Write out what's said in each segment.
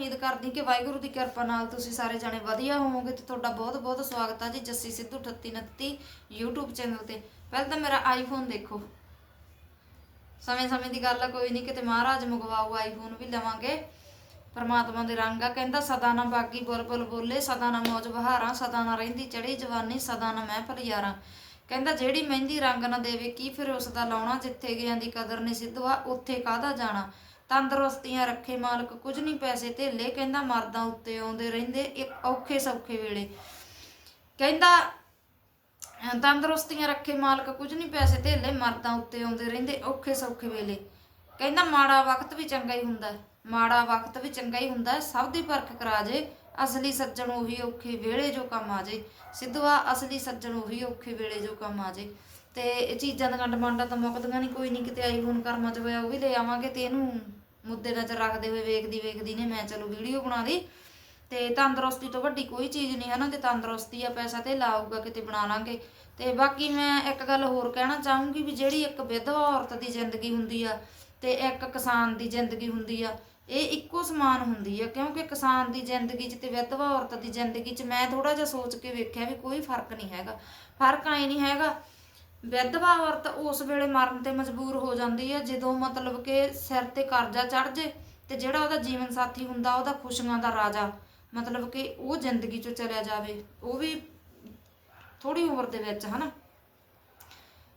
ਉਮੀਦ ਕਰਦੀ ਕਿ ਵਾਹਿਗੁਰੂ ਦੀ ਕਿਰਪਾ ਨਾਲ ਤੁਸੀਂ ਸਾਰੇ ਜਣੇ ਵਧੀਆ ਹੋਵੋਗੇ ਤੇ ਤੁਹਾਡਾ ਬਹੁਤ ਬਹੁਤ ਸਵਾਗਤ ਹੈ ਜੀ ਜੱਸੀ ਸਿੱਧੂ 3829 YouTube ਚੈਨਲ ਤੇ। ਪਹਿਲਾਂ ਤਾਂ ਮੇਰਾ ਆਈਫੋਨ ਦੇਖੋ। ਸਮੇਂ ਸਮੇਂ ਦੀ ਗੱਲ ਆ, ਕੋਈ ਨਹੀਂ, ਕਿਤੇ ਮਹਾਰਾਜ ਮੰਗਵਾਊ ਆਈਫੋਨ ਵੀ ਲਵਾਂਗੇ। ਪਰਮਾਤਮਾ ਦੇ ਰੰਗ ਆ, ਕਹਿੰਦਾ ਸਦਾ ਨਾ ਬਾਗੀ ਬੁਲਬੁਲ ਬੋਲੇ, ਸਦਾ ਨਾ ਮੌਜ ਬਹਾਰਾਂ, ਸਦਾ ਨਾ ਰਹਿੰਦੀ ਚੜੀ ਜਵਾਨੀ, ਸਦਾ ਨਾ ਮੈਂ ਯਾਰਾਂ ਕਹਿੰਦਾ ਜਿਹੜੀ ਮਹਿੰਦੀ ਰੰਗ ਨਾ ਦੇਵੇ, ਕੀ ਫਿਰ ਉਸ ਦਾ ਲਾਉਣਾ? ਜਿੱਥੇ ਗਿਆਂ ਦੀ ਕਦਰ ਨਹੀਂ ਸਿੱਧਵਾ ਉੱਥੇ ਕਾਹਦਾ ਜਾਣਾ? ਤੰਦਰੁਸਤੀਆਂ ਰੱਖੇ ਮਾਲਕ, ਕੁਝ ਨਹੀਂ ਪੈਸੇ ਧੇਲੇ, ਕਹਿੰਦਾ ਮਰਦਾਂ ਉੱਤੇ ਆਉਂਦੇ ਰਹਿੰਦੇ ਇੱਕ ਔਖੇ ਸੌਖੇ ਵੇਲੇ। ਕਹਿੰਦਾ, ਤੰਦਰੁਸਤੀਆਂ ਰੱਖੇ ਮਾਲਕ, ਕੁਝ ਨਹੀਂ ਪੈਸੇ ਧੇਲੇ, ਮਰਦਾਂ ਉੱਤੇ ਆਉਂਦੇ ਰਹਿੰਦੇ, ਔਖੇ ਸੌਖੇ ਵੇਲੇ। ਕਹਿੰਦਾ, ਮਾੜਾ ਵਕਤ ਵੀ ਚੰਗਾ ਹੀ ਹੁੰਦਾ ਮਾੜਾ ਵਕਤ ਵੀ ਚੰਗਾ ਹੀ ਹੁੰਦਾ ਸਭ ਦੀ ਪਰਖ ਕਰਾ ਜੇ। ਅਸਲੀ ਸੱਜਣ ਉਹੀ ਔਖੇ ਵੇਲੇ ਜੋ ਕੰਮ ਆ ਜੇ। ਸਿੱਧਵਾ ਅਸਲੀ ਸੱਜਣ ਉਹੀ ਔਖੇ ਵੇਲੇ ਜੋ ਕੰਮ ਆ ਜੇ। ਤੇ ਇਹ ਚੀਜ਼ਾਂ ਦੀਆਂ ਡਿਮਾਂਡਾਂ ਤਾਂ ਮੁੱਕਦੀਆਂ ਨਹੀਂ, ਕੋਈ ਨਹੀਂ, ਕਿਤੇ ਆਈਫੋਨ ਕਰਮਾ ਚ ਹੋਇਆ ਉਹ ਵੀ ਲੈ ਆਵਾਂਗੇ ਤੇ ਇਹਨੂੰ ਮੁੱਦੇ ਨਜ਼ਰ ਰੱਖਦੇ ਹੋਏ ਵੇਖਦੀ ਵੇਖਦੀ ਨੇ, ਮੈਂ ਚਲੋ ਵੀਡੀਓ ਬਣਾ ਲਈ। ਤੇ ਤੰਦਰੁਸਤੀ ਤੋਂ ਵੱਡੀ ਕੋਈ ਚੀਜ਼ ਨਹੀਂ ਹੈ ਨਾ ਤੇ ਤੰਦਰੁਸਤੀ ਆ ਪੈਸਾ ਤੇ ਲਾਊਗਾ, ਕਿਤੇ ਬਣਾ ਲਾਂਗੇ। ਤੇ ਬਾਕੀ ਮੈਂ ਇੱਕ ਗੱਲ ਹੋਰ ਕਹਿਣਾ ਚਾਹੂੰਗੀ ਵੀ ਜਿਹੜੀ ਇੱਕ ਵਿਧਵਾ ਔਰਤ ਦੀ ਜ਼ਿੰਦਗੀ ਹੁੰਦੀ ਆ ਤੇ ਇੱਕ ਕਿਸਾਨ ਦੀ ਜ਼ਿੰਦਗੀ ਹੁੰਦੀ ਆ, ਇਹ ਇੱਕੋ ਸਮਾਨ ਹੁੰਦੀ ਆ, ਕਿਉਂਕਿ ਕਿਸਾਨ ਦੀ ਜ਼ਿੰਦਗੀ 'ਚ ਤੇ ਵਿਧਵਾ ਔਰਤ ਦੀ ਜ਼ਿੰਦਗੀ 'ਚ ਮੈਂ ਥੋੜਾ ਜਿਹਾ ਸੋਚ ਕੇ ਵੇਖਿਆ ਵੀ ਕੋਈ ਫ਼ਰਕ ਨਹੀਂ ਹੈਗਾ। ਫ਼ਰਕ ਆਏ ਨਹੀਂ ਹੈਗਾ ਵਿਧਵਾ ਔਰਤ ਉਸ ਵੇਲੇ ਮਰਨ ਤੇ ਮਜਬੂਰ ਹੋ ਜਾਂਦੀ ਹੈ, ਜਦੋਂ ਮਤਲਬ ਕਿ ਸਿਰ ਤੇ ਕਰਜ਼ਾ ਚੜ ਜੇ ਤੇ ਜਿਹੜਾ ਉਹਦਾ ਜੀਵਨ ਸਾਥੀ ਹੁੰਦਾ, ਉਹਦਾ ਖੁਸ਼ੀਆਂ ਦਾ ਰਾਜਾ, ਮਤਲਬ ਕਿ ਉਹ ਜ਼ਿੰਦਗੀ ਚੋਂ ਚਲਿਆ ਜਾਵੇ, ਉਹ ਵੀ ਥੋੜੀ ਉਮਰ ਦੇ ਵਿੱਚ, ਹਨਾ?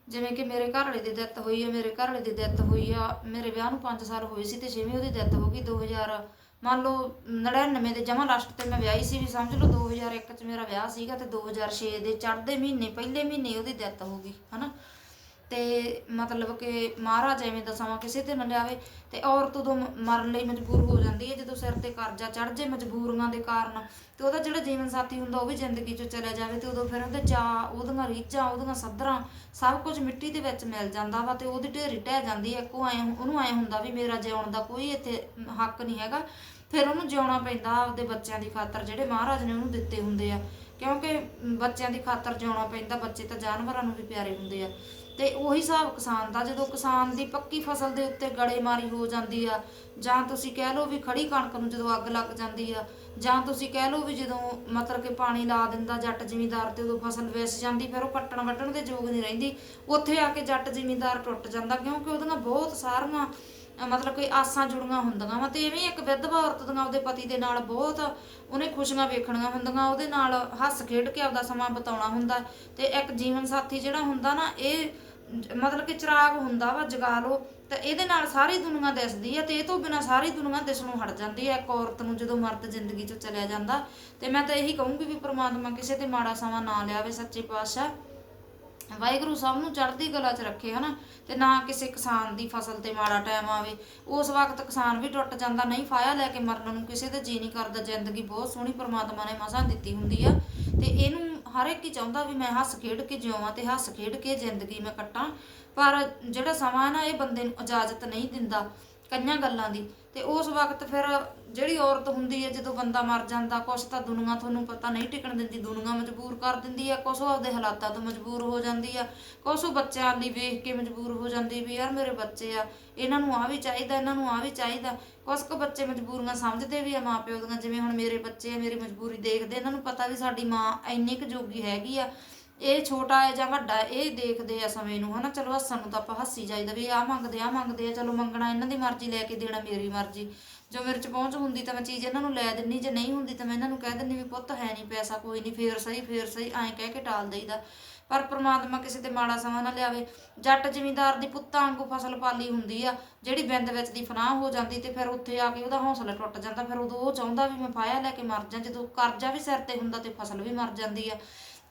ਜਿਵੇਂ ਕਿ ਮੇਰੇ ਘਰ ਵਾਲੇ ਦੀ ਡੈਥ ਹੋਈ ਹੈ, ਮੇਰੇ ਘਰ ਵਾਲੇ ਦੀ ਡੈਥ ਹੋਈ ਆ, ਮੇਰੇ ਵਿਆਹ ਨੂੰ 5 ਸਾਲ ਹੋਏ ਸੀ ਤੇ ਛੇਵੀਂ ਉਹਦੀ ਡੈਥ ਹੋ ਗਈ 2000 ਮੰਨ ਲਓ 99 ਦੇ ਜਮਾ ਲਾਸਟ ਤੇ ਮੈਂ ਵਿਆਹੀ ਸੀ, ਵੀ ਸਮਝ ਲਓ 2001 ਚ ਮੇਰਾ ਵਿਆਹ ਸੀਗਾ ਤੇ 2006 ਦੇ ਚੜ੍ਹਦੇ ਮਹੀਨੇ, ਪਹਿਲੇ ਮਹੀਨੇ ਉਹਦੀ ਡੈਥ ਹੋ ਗਈ, ਹਨਾ? ਤੇ ਮਤਲਬ ਕਿ ਮਹਾਰਾਜ ਐਵੇਂ ਦਾ ਸਮਾਂ ਕਿਸੇ ਤੇ ਨਾ ਲਿਆਵੇ ਤੇ ਔਰਤ ਉਦੋਂ ਮ- ਮਰਨ ਲਈ ਮਜਬੂਰ ਹੋ ਜਾਂਦੀ ਹੈ, ਜਦੋਂ ਸਿਰ ਤੇ ਕਰਜ਼ਾ ਚੜ ਜੇ ਮਜਬੂਰੀਆਂ ਦੇ ਕਾਰਨ, ਤੇ ਉਹਦਾ ਜਿਹੜਾ ਜੀਵਨ ਸਾਥੀ ਹੁੰਦਾ ਉਹ ਵੀ ਜ਼ਿੰਦਗੀ ਚੋਂ ਚਲਿਆ ਜਾਵੇ ਤੇ ਉਦੋਂ ਫਿਰ ਉਹਦੇ ਚਾਅ, ਉਹਦੀਆਂ ਰੀਝਾਂ, ਉਹਦੀਆਂ ਸੱਧਰਾਂ ਸਭ ਕੁਝ ਮਿੱਟੀ ਦੇ ਵਿੱਚ ਮਿਲ ਜਾਂਦਾ ਵਾ ਤੇ ਉਹਦੀ ਢੇਰੀ ਢਹਿ ਜਾਂਦੀ ਹੈ, ਇੱਕੋ ਐ ਉਹਨੂੰ ਐ ਹੁੰਦਾ ਵੀ ਮੇਰਾ ਜਿਉਣ ਦਾ ਕੋਈ ਇੱਥੇ ਹੱਕ ਨਹੀਂ ਹੈਗਾ। ਫਿਰ ਉਹਨੂੰ ਜਿਉਣਾ ਪੈਂਦਾ ਆਪਦੇ ਬੱਚਿਆਂ ਦੀ ਖਾਤਰ, ਜਿਹੜੇ ਮਹਾਰਾਜ ਨੇ ਉਹਨੂੰ ਦਿੱਤੇ ਹੁੰਦੇ ਆ। ਕਿਉਂਕਿ ਬੱਚਿਆਂ ਦੀ ਖਾਤਰ ਜਿਉਣਾ ਪੈਂਦਾ, ਬੱਚੇ ਤਾਂ ਜਾਨਵਰਾਂ ਨੂੰ ਵੀ ਪਿਆਰੇ ਹੁੰਦੇ ਆ। ਤੇ ਉਹੀ ਹਿਸਾਬ ਕਿਸਾਨ ਦਾ, ਜਦੋਂ ਕਿਸਾਨ ਦੀ ਪੱਕੀ ਫਸਲ ਦੇ ਉੱਤੇ ਗੜੇਮਾਰੀ ਹੋ ਜਾਂਦੀ ਆ, ਜਾਂ ਤੁਸੀਂ ਕਹਿ ਲਓ ਵੀ ਖੜੀ ਕਣਕ ਨੂੰ ਜਦੋਂ ਅੱਗ ਲੱਗ ਜਾਂਦੀ ਆ, ਜਾਂ ਤੁਸੀਂ ਕਹਿ ਲਓ ਵੀ ਜਦੋਂ ਮਤਲਬ ਕਿ ਪਾਣੀ ਲਾ ਦਿੰਦਾ ਜੱਟ ਜ਼ਿਮੀਂਦਾਰ ਤੇ ਉਦੋਂ ਫਸਲ ਵਿਸ ਜਾਂਦੀ, ਫਿਰ ਉਹ ਕੱਟਣ ਵੱਢਣ ਦੇ ਯੋਗ ਨਹੀਂ ਰਹਿੰਦੀ। ਉੱਥੇ ਆ ਕੇ ਜੱਟ ਜ਼ਿਮੀਂਦਾਰ ਟੁੱਟ ਜਾਂਦਾ, ਕਿਉਂਕਿ ਉਹਦੀਆਂ ਬਹੁਤ ਸਾਰੀਆਂ ਮਤਲਬ ਕੋਈ ਆਸਾਂ ਜੁੜੀਆਂ ਹੁੰਦੀਆਂ ਵਾ ਤੇ ਐਵੇਂ ਇੱਕ ਵਿਧਵਾ ਔਰਤ ਦੀਆਂ ਉਹਦੇ ਪਤੀ ਦੇ ਨਾਲ ਬਹੁਤ ਉਹਨੇ ਖੁਸ਼ੀਆਂ ਵੇਖਣੀਆਂ ਹੁੰਦੀਆਂ, ਉਹਦੇ ਨਾਲ ਹੱਸ ਖੇਡ ਕੇ ਆਪਦਾ ਸਮਾਂ ਬਿਤਾਉਣਾ ਹੁੰਦਾ ਤੇ ਇੱਕ ਜੀਵਨ ਸਾਥੀ ਜਿਹੜਾ ਹੁੰਦਾ ਨਾ, ਇਹ ਮਤਲਬ ਕਿ ਚਿਰਾਗ ਹੁੰਦਾ ਵਾ ਜਗਾ ਲਓ ਤੇ ਇਹਦੇ ਨਾਲ ਸਾਰੀ ਦੁਨੀਆ ਦਿਸਦੀ ਹੈ ਤੇ ਇਹ ਤੋਂ ਬਿਨਾ ਸਾਰੀ ਦੁਨੀਆ ਦਿਸਣੋਂ ਹਟ ਜਾਂਦੀ ਹੈ ਇੱਕ ਔਰਤ ਨੂੰ ਜਦੋਂ ਮਰਦ ਜ਼ਿੰਦਗੀ ਚੋਂ ਚਲਿਆ ਜਾਂਦਾ ਤੇ ਮੈਂ ਤਾਂ ਇਹੀ ਕਹੂੰਗੀ ਵੀ ਪ੍ਰਮਾਤਮਾ ਕਿਸੇ ਤੇ ਮਾੜਾ ਸਮਾਂ ਨਾ ਲਿਆਵੇ, ਸੱਚੇ ਪਾਤਸ਼ਾਹ। ਵਾਹਿਗੁਰੂ ਸਭ ਨੂੰ ਚੜ੍ਹਦੀ ਕਲਾ 'ਚ ਰੱਖੇ, ਹਨਾ? ਤੇ ਨਾ ਕਿਸੇ ਕਿਸਾਨ ਦੀ ਫਸਲ ਤੇ ਮਾੜਾ ਟਾਈਮ ਆਵੇ। ਉਸ ਵਕਤ ਕਿਸਾਨ ਵੀ ਟੁੱਟ ਜਾਂਦਾ, ਨਹੀਂ ਫਾਇਆ ਲੈ ਕੇ ਮਰਨ ਨੂੰ। ਕਿਸੇ ਦਾ ਜੀ ਨਹੀਂ ਕਰਦਾ, ਜ਼ਿੰਦਗੀ ਬਹੁਤ ਸੋਹਣੀ ਪ੍ਰਮਾਤਮਾ ਨੇ ਮਸਾਂ ਦਿੱਤੀ ਹੁੰਦੀ ਆ। ਤੇ ਇਹਨੂੰ ਹਰ ਇੱਕ ਹੀ ਚਾਹੁੰਦਾ ਵੀ ਮੈਂ ਹੱਸ ਖੇਡ ਕੇ ਜਿਉਵਾਂ ਤੇ ਹੱਸ ਖੇਡ ਕੇ ਜ਼ਿੰਦਗੀ ਮੈਂ ਕੱਟਾਂ। ਪਰ ਜਿਹੜਾ ਸਮਾਂ ਨਾ, ਇਹ ਬੰਦੇ ਨੂੰ ਇਜਾਜ਼ਤ ਨਹੀਂ ਦਿੰਦਾ। ਕਈਆਂ ਗੱਲਾਂ ਦੀ। ਤੇ ਉਸ ਵਕਤ ਫਿਰ ਜਿਹੜੀ ਔਰਤ ਹੁੰਦੀ ਹੈ, ਜਦੋਂ ਬੰਦਾ ਮਰ ਜਾਂਦਾ, ਕੁਛ ਤਾਂ ਦੁਨੀਆ ਤੁਹਾਨੂੰ ਪਤਾ ਨਹੀਂ ਟਿਕਣ ਦਿੰਦੀ। ਦੁਨੀਆ ਮਜਬੂਰ ਕਰ ਦਿੰਦੀ ਹੈ ਕੁਛ ਉਹ ਆਪਦੇ ਹਾਲਾਤਾਂ ਤੋਂ ਮਜਬੂਰ ਹੋ ਜਾਂਦੀ ਆ। ਕੁਛ ਉਹ ਬੱਚਿਆਂ ਲਈ ਵੇਖ ਕੇ ਮਜਬੂਰ ਹੋ ਜਾਂਦੀ ਵੀ ਯਾਰ ਮੇਰੇ ਬੱਚੇ ਆ, ਇਹਨਾਂ ਨੂੰ ਆ ਵੀ ਚਾਹੀਦਾ, ਇਹਨਾਂ ਨੂੰ ਆ ਵੀ ਚਾਹੀਦਾ। ਕੁਛ ਕੁ ਬੱਚੇ ਮਜਬੂਰੀਆਂ ਸਮਝਦੇ ਵੀ ਆ ਮਾਪਿਓ ਦੀਆਂ, ਜਿਵੇਂ ਹੁਣ ਮੇਰੇ ਬੱਚੇ ਆ, ਮੇਰੀ ਮਜਬੂਰੀ ਦੇਖਦੇ, ਇਹਨਾਂ ਨੂੰ ਪਤਾ ਵੀ ਸਾਡੀ ਮਾਂ ਇੰਨੀ ਕੁ ਜੋਗੀ ਹੈਗੀ ਆ। ਇਹ ਛੋਟਾ ਹੈ ਜਾਂ ਵੱਡਾ ਹੈ, ਇਹ ਦੇਖਦੇ ਆ ਸਮੇਂ ਨੂੰ ਹਨਾ? ਚਲੋ ਹੱਸਣ ਨੂੰ ਤਾਂ ਆਪਾਂ ਹੱਸੀ ਜਾਈਦਾ ਵੀ ਆਹ ਮੰਗਦੇ ਆ ਮੰਗਦੇ ਆ ਚਲੋ ਮੰਗਣਾ ਇਹਨਾਂ ਦੀ ਮਰਜ਼ੀ ਲੈ ਕੇ ਦੇਣਾ ਮੇਰੀ ਮਰਜ਼ੀ। ਜੋ ਮੇਰੇ ਚ ਪਹੁੰਚ ਹੁੰਦੀ ਤਾਂ ਮੈਂ ਚੀਜ਼ ਇਹਨਾਂ ਨੂੰ ਲੈ ਦਿੰਨੀ ਜੇ ਨਹੀਂ ਹੁੰਦੀ ਤਾਂ ਮੈਂ ਇਹਨਾਂ ਨੂੰ ਕਹਿ ਦਿੰਨੀ ਵੀ ਪੁੱਤ ਹੈ ਨਹੀਂ ਪੈਸਾ ਕੋਈ ਨਹੀਂ ਫੇਰ ਸਹੀ ਫੇਰ ਸਹੀ ਐਂ ਕਹਿ ਕੇ ਟਾਲ ਦੇਈਦਾ। ਪਰ ਪ੍ਰਮਾਤਮਾ ਕਿਸੇ ਤੇ ਮਾੜਾ ਸਮਾਂ ਨਾ ਲਿਆਵੇ। ਜੱਟ ਜ਼ਿਮੀਂਦਾਰ ਦੀ ਪੁੱਤਾਂ ਵਾਂਗੂ ਫਸਲ ਪਾਲੀ ਹੁੰਦੀ ਆ ਜਿਹੜੀ ਬਿੰਦ ਵਿੱਚ ਦੀ ਫਨਾਹ ਹੋ ਜਾਂਦੀ ਤੇ ਫਿਰ ਉੱਥੇ ਆ ਕੇ ਉਹਦਾ ਹੌਸਲਾ ਟੁੱਟ ਜਾਂਦਾ। ਫਿਰ ਉਦੋਂ ਉਹ ਚਾਹੁੰਦਾ ਵੀ ਮੈਂ ਫਾਇਆ ਲੈ ਕੇ ਮਰ ਜਾਂ ਜਦੋਂ ਕਰਜ਼ਾ ਵੀ ਸਿਰ ਤੇ ਹੁੰਦਾ ਤੇ ਫਸਲ ਵੀ ਮਰ ਜਾਂਦੀ ਆ।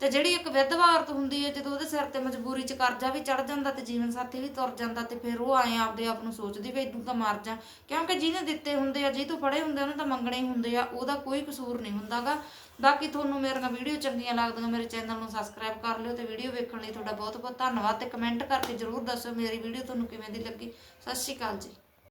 ਤੇ ਜਿਹੜੀ ਇੱਕ ਵਿਧਵਾ ਔਰਤ ਹੁੰਦੀ ਹੈ ਜਦੋਂ ਉਹਦੇ ਸਿਰ ਤੇ ਮਜਬੂਰੀ 'ਚ ਕਰਜ਼ਾ ਵੀ ਚੜ ਜਾਂਦਾ ਤੇ ਜੀਵਨ ਸਾਥੀ ਵੀ ਤੁਰ ਜਾਂਦਾ ਤੇ ਫਿਰ ਉਹ ਆਏ ਆਪਦੇ ਆਪ ਨੂੰ ਸੋਚਦੀ ਵੀ ਇਦੋਂ ਤਾਂ ਮਰ ਜਾ। ਕਿਉਂਕਿ ਜਿਹਨੇ ਦਿੱਤੇ ਹੁੰਦੇ ਆ ਜਿਹਦੇ ਤੋਂ ਫੜੇ ਹੁੰਦੇ ਆ, ਉਹਨੂੰ ਤਾਂ ਮੰਗਣੇ ਹੀ ਹੁੰਦੇ ਆ ਉਹਦਾ ਕੋਈ ਕਸੂਰ ਨਹੀਂ ਹੁੰਦਾਗਾ। ਬਾਕੀ ਤੁਹਾਨੂੰ ਮੇਰੀਆਂ ਵੀਡੀਓ ਚੰਗੀਆਂ ਲੱਗਦੀਆਂ ਮੇਰੇ ਚੈਨਲ ਨੂੰ ਸਬਸਕ੍ਰਾਈਬ ਕਰ ਲਿਓ ਤੇ ਵੀਡੀਓ ਵੇਖਣ ਲਈ ਤੁਹਾਡਾ ਬਹੁਤ ਬਹੁਤ ਧੰਨਵਾਦ ਤੇ ਕਮੈਂਟ ਕਰਕੇ ਜਰੂਰ ਦੱਸੋ ਮੇਰੀ ਵੀਡੀਓ ਤੁਹਾਨੂੰ ਕਿਵੇਂ ਦੀ ਲੱਗੀ। ਸਤਿ ਸ਼੍ਰੀ ਅਕਾਲ ਜੀ।